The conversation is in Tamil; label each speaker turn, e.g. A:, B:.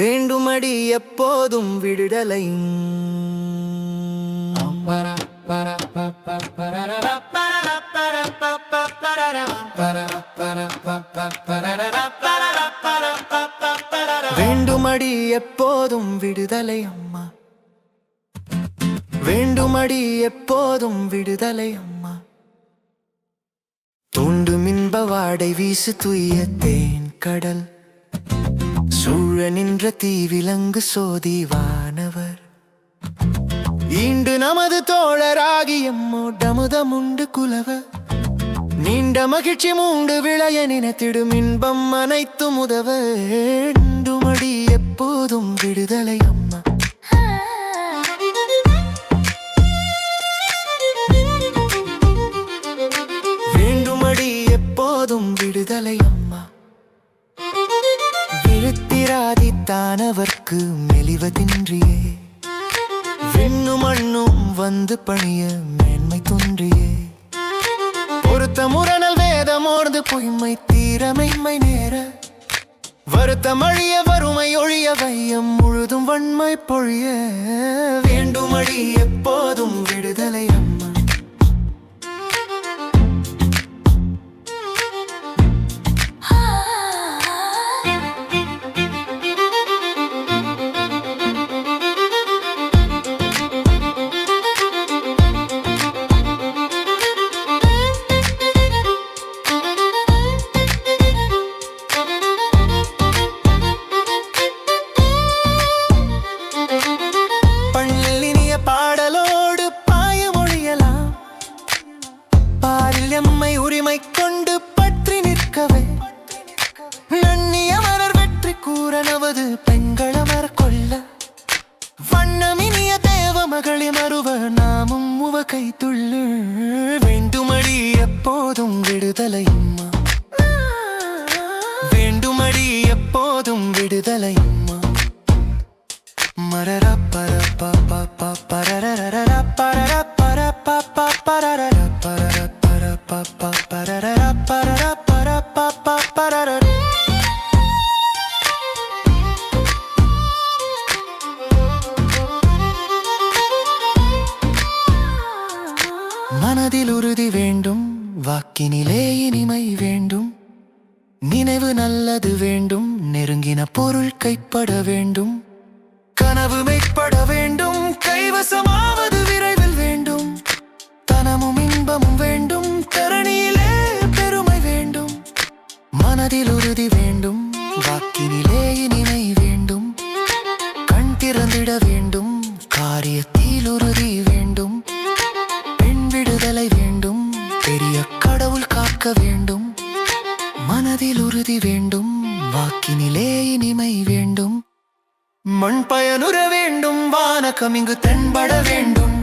A: வேண்டுமடி எப்போதும் விடுதலை வேண்டுமடி எப்போதும் விடுதலை அம்மா வேண்டுமடி எப்போதும் விடுதலை அம்மா தூண்டு மின்ப வாடை வீசு துய்ய தேன் கடல். சூழ நின்ற தீவிலங்கு சோதி வானவர். ஈண்டு நமது தோழராகி எம்மோடமுதமுண்டு குலவ நீண்ட மகிழ்ச்சி மூண்டு விளைய நினைத்திடும் இன்பம் அனைத்தும் உதவ வேண்டுமடி எப்போதும் விடுதலை அம்மா. வேண்டுமடி எப்போதும் விடுதலை அம்மா. விழுத்த விழுத்திராதித்தானவர்க்கு மெலிவதின்றியே விண்ணும் மண்ணும் வந்து பணிய மேன்மை தோன்றியே. பொருத்த முரணல் வேதமோர்ந்து பொய்மை தீரமைமை நேர. வருத்தம் அழிய வறுமை ஒழிய வையம் முழுதும் வன்மை பொழிய. வேண்டும் எப்போதும் விடுதலை மகளி மறுவ நாமும் உவகை துள்ளு. வேண்டுமடி எப்போதும் விடுதலை அம்மா வேண்டுமடி எப்போதும் விடுதலை அம்மா மரர பர ப ப பரரரர. மனதில் உறுதி வேண்டும் வாக்கினிலே இனிமை வேண்டும். நினைவு நல்லது வேண்டும் நெருங்கின பொருள் கைப்பட வேண்டும். கனவு மெய்ப்பட வேண்டும் கைவசமாவது விரைவில் வேண்டும். தனமும் இன்பமும் வேண்டும் தரணியிலே பெருமை வேண்டும். மனதில் உறுதி வேண்டும் வாக்கினிலே இனிமை வேண்டும். கண் திறந்திட வேண்டும் காரியத்தில் உறுதி வேண்டும். மனதில் உறுதி வேண்டும். வாக்கினிலே இனிமை வேண்டும். மண் பயனுற வேண்டும். வானகம் இங்கு தென்பட வேண்டும்.